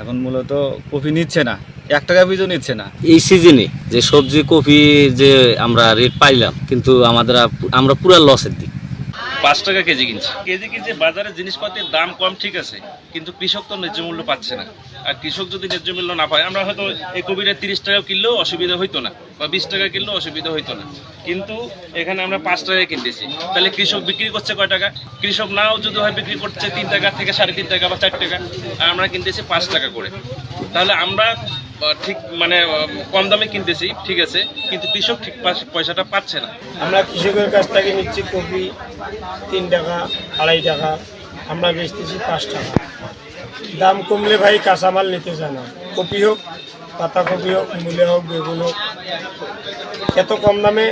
এখন মূলত কপি নিচ্ছে না, এক টাকা পিছু নিচ্ছে না। এই সিজনে যে সবজি কপি যে আমরা রেট পাইলাম, কিন্তু আমাদের আমরা পুরা লসের দিক। পাঁচ টাকা কেজি কিনছে। কেজি কিনছে বাজারে জিনিসপাতির দাম কম ঠিক আছে, কিন্তু কৃষক তো ন্যায্য মূল্য পাচ্ছে না। আর কৃষক যদি ন্যায্য মূল্য না পায়, আমরা হয়তো এই কবিটা তিরিশ টাকা কিনলেও অসুবিধা হইতো না, বা বিশ টাকা কিনলেও অসুবিধা হইতো না। কিন্তু এখানে আমরা পাঁচ টাকায় কিনতেছি। তাহলে কৃষক বিক্রি করছে কয় টাকা? কৃষক নাও যদি হয় বিক্রি করছে তিন টাকা থেকে সাড়ে তিন টাকা বা চার টাকা, আর আমরা কিনতেছি পাঁচ টাকা করে। তাহলে আমরা ঠিক মানে কম দামে কিনতেছি, ঠিক আছে, কিন্তু কৃষক ঠিক পয়সাটা পাচ্ছে না। আমরা কৃষকের কাছ থেকে নিচ্ছি কপি, তিন টাকা, আড়াই টাকা, আমরা বেচতেছি পাঁচ টাকা। দাম কমলে ভাই কাঁচামাল নিতে চায় না। কপি হোক পাতাকপি হোক, মূলে হোক, বেগুন হোক, এত কম দামে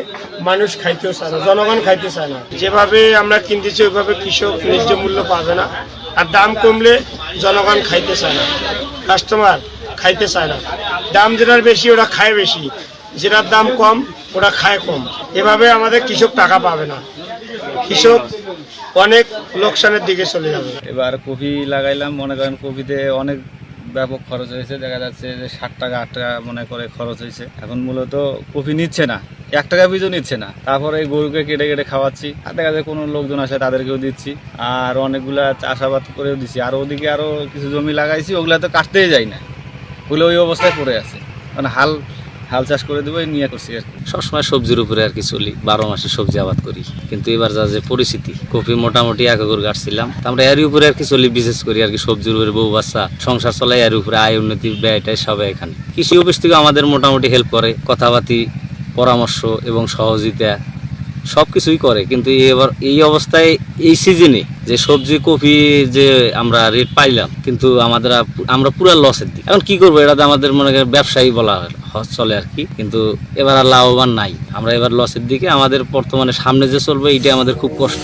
মানুষ খাইতেও চায় না, জনগণ খাইতে চায় না। যেভাবে আমরা কিনতেছি, ওইভাবে কৃষক ন্যায্য মূল্য পাবে না। আর দাম কমলে জনগণ খাইতে চায় না। কাস্টমার খাইতে চায় না। দাম যেটার বেশি, ওরা খায় বেশি। যেটার দাম কম, ওরা খায় কম। এভাবে আমাদের কৃষক টাকা পাবে না। কৃষক অনেক লোকসানের দিকে চলে যাবে। এবার কপি লাগাইলাম, মনে করেন কপিতে অনেক ব্যাপক খরচ হয়েছে। দেখা যাচ্ছে যে ষাট টাকা, আট টাকা মনে করে খরচ হয়েছে। এখন মূলত কপি নিচ্ছে না। এক টাকা পিছু নিচ্ছে না। তারপরে গরুকে কেটে কেটে খাওয়াচ্ছি। আর দেখা যায় কোনো লোকজন আসে, তাদেরকেও দিচ্ছি। আর অনেকগুলা চাষাবাদ করেও দিচ্ছি আর ওদিকে আরও কিছু জমি লাগাইছি, ওগুলা তো কাটতেই যায় না। ওগুলো ওই অবস্থায় পড়ে আছে। মানে হাল হাল চাষ করে দেবো নিয়ে করছি আর সবসময় সবজির উপরে আর কি চলি, বারো মাসে সবজি আবাদ করি। কিন্তু এবার যা যে পরিস্থিতি, কপি মোটামুটি এক একর গাছছিলাম। আমরা এর উপরে আর কি চলি, বিশেষ করি আর কি সবজির উপরে, বউ বাচ্চা, সংসার চলাই এর উপরে, আয়, উন্নতি ব্যয়টাই সবাই এখানে। কৃষি অফিস থেকে আমাদের মোটামুটি হেল্প করে। কথাবার্তি, পরামর্শ এবং সহযোগিতা সব কিছুই করে, কিন্তু এবার, এই অবস্থায় এই সিজনে যে সবজি কপি যে আমরা রেট পাইলাম, কিন্তু আমাদের আমরা পুরো লসের দিক। এখন কি করব? এটা আমাদের মনে করেন ব্যবসায়ী বলা চলে আর কি। কিন্তু এবার আর লাভবান নাই। আমরা এবার লসের দিকে, আমাদের বর্তমানে সামনে যে চলবে এইটা আমাদের খুব কষ্ট।